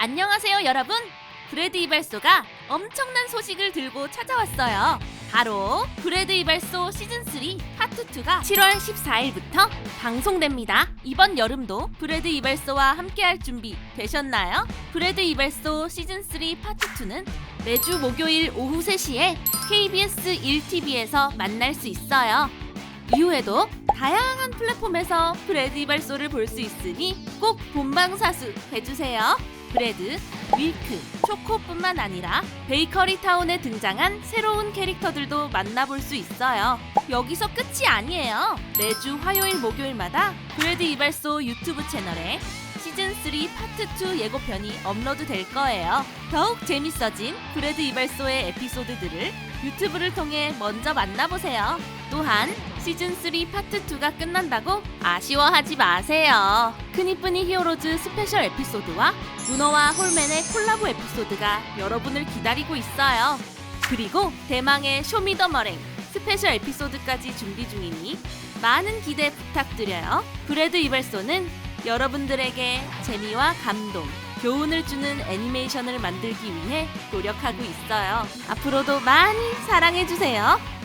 안녕하세요, 여러분. 브래드 이발소가 엄청난 소식을 들고 찾아왔어요. 바로 브래드 이발소 시즌 3 파트 2가 7월 14일부터 방송됩니다. 이번 여름도 브래드 이발소와 함께할 준비 되셨나요? 브래드 이발소 시즌 3 파트 2는 매주 목요일 오후 3시에 KBS 1TV에서 만날 수 있어요. 이후에도 다양한 플랫폼에서 브래드 이발소를 볼 수 있으니 꼭 본방사수 해주세요. 브레드, 밀크, 초코뿐만 아니라 베이커리 타운에 등장한 새로운 캐릭터들도 만나볼 수 있어요. 여기서 끝이 아니에요. 매주 화요일, 목요일마다 브레드 이발소 유튜브 채널에 시즌 3 파트 2 예고편이 업로드 될 거예요. 더욱 재밌어진 브레드 이발소의 에피소드들을 유튜브를 통해 먼저 만나보세요. 또한 시즌 3 파트 2가 끝난다고 아쉬워하지 마세요. 크니프니 히어로즈 스페셜 에피소드와 문어와 홀맨의 콜라보 에피소드가 여러분을 기다리고 있어요. 그리고 대망의 쇼미더머랭 스페셜 에피소드까지 준비 중이니 많은 기대 부탁드려요. 브래드 이발소는 여러분들에게 재미와 감동, 교훈을 주는 애니메이션을 만들기 위해 노력하고 있어요. 앞으로도 많이 사랑해주세요.